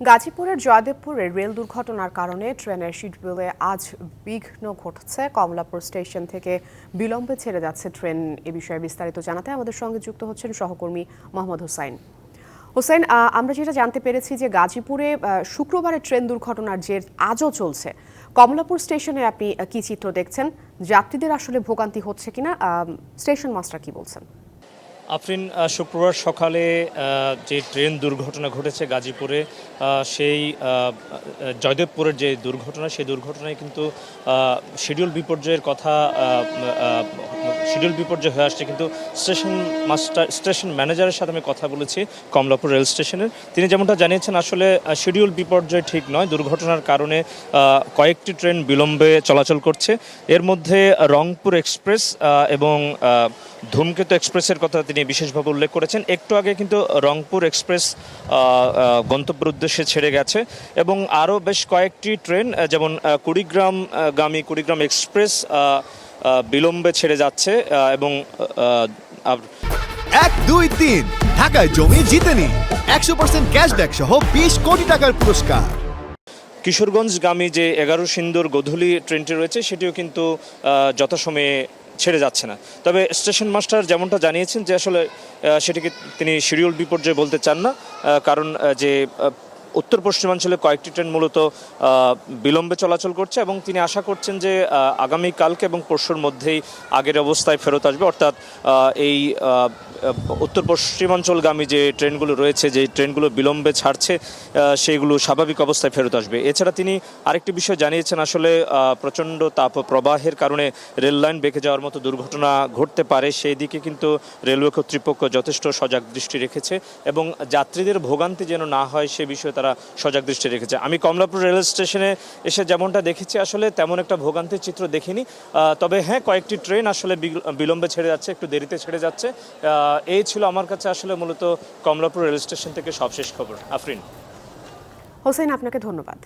গাজীপুরের জয়দেবপুরে রেল দুর্ঘটনার কারণে ট্রেনের শিডিউলে আজ বিঘ্ন ঘটছে। কমলাপুর স্টেশন থেকে বিলম্বে ছেড়ে যাচ্ছে ট্রেন এ বিষয়ে বিস্তারিত জানাতে আমাদের সঙ্গে যুক্ত হচ্ছেন সহকর্মী মোহাম্মদ হোসাইন। হোসেন আমরা যেটা জানতে পেরেছি যে গাজীপুরে শুক্রবারের ট্রেন দুর্ঘটনার যে আজও চলছে। কমলাপুর স্টেশনে আপনি কি চিত্র দেখছেন? যাত্রীদের আসলে ভোগান্তি হচ্ছে কিনা? স্টেশন মাস্টার কি বলছেন? আফরিন শুক্রবার সকালে যে ট্রেন দুর্ঘটনা ঘটেছে গাজীপুরে সেই জয়দেবপুরের যে দুর্ঘটনা, সেই দুর্ঘটনায় কিন্তু শিডিউল বিপর্যয়ের কথা শিডিউল বিপর্যয় হয়ে আসছে, কিন্তু স্টেশন মাস্টার, স্টেশন ম্যানেজারের সাথে আমি কথা বলেছি, কমলাপুর রেল স্টেশনের। তিনি যেমনটা জানিয়েছেন, আসলে শিডিউল বিপর্যয় ঠিক নয়। দুর্ঘটনার কারণে কয়েকটি ট্রেন বিলম্বে চলাচল করছে। এর মধ্যে রংপুর এক্সপ্রেস এবং ধূমকেতু এক্সপ্রেসের কথা তিনি বিশেষভাবে উল্লেখ করেছেন একটু আগে কিন্তু রংপুর এক্সপ্রেস গন্তব্যের উদ্দেশ্যে ছেড়ে গেছে এবং আরও বেশ কয়েকটি ট্রেন যেমন কুড়িগ্রাম গামী কুড়িগ্রাম এক্সপ্রেস বিলম্বে ছেড়ে যাচ্ছে এবং এক দুই তিন ঢাকায় জমি জিতে নিন একশো পার্সেন্ট ক্যাশব্যাক সহ বিশ কোটি টাকার পুরস্কার। কিশোরগঞ্জগামী যে এগারো সিন্দুর গোধূলি ট্রেনটি রয়েছে সেটিও কিন্তু যথাসময়ে ছেড়ে যাচ্ছে না। তবে স্টেশন মাস্টার যেমনটা জানিয়েছেন যে আসলে সেটিকে তিনি শিডিউল বিপর্যয় বলতে চান না কারণ যে উত্তর পশ্চিমাঞ্চলে কয়েকটি ট্রেন মূলত বিলম্বে চলাচল করছে এবং তিনি আশা করছেন যে আগামী কালকে এবং পরশুর মধ্যেই আগের অবস্থায় ফেরত আসবে। অর্থাৎ এই উত্তর পশ্চিমাঞ্চলগামী যে ট্রেনগুলো রয়েছে যে ট্রেনগুলো বিলম্বে ছাড়ছে সেইগুলো স্বাভাবিক অবস্থায় ফেরত আসবে। এছাড়া তিনি আরেকটি বিষয় জানিয়েছেন, আসলে প্রচণ্ড তাপ প্রবাহের কারণে রেল লাইন বেঁকে যাওয়ার মতো দুর্ঘটনা ঘটতে পারে, সেই দিকে কিন্তু রেলওয়ে কর্তৃপক্ষ যথেষ্ট সজাগ দৃষ্টি রেখেছে এবং যাত্রীদের ভোগান্তি যেন না হয়, সে বিষয়ে তারা সজাগ দৃষ্টি রেখেছে। আমি কমলাপুর রেল স্টেশনে এসে যেমনটা দেখেছি, আসলে তেমন একটা ভোগান্তির চিত্র দেখিনি। তবে হ্যাঁ কয়েকটি ট্রেন আসলে বিল- বিলম্বে ছেড়ে যাচ্ছে, একটু দেরিতে ছেড়ে যাচ্ছে। এই ছিল আমার কাছে আসলে মূলত কমলাপুর রেল স্টেশন থেকে সবশেষ খবর। আফরিন। হোসেন, আপনাকে ধন্যবাদ।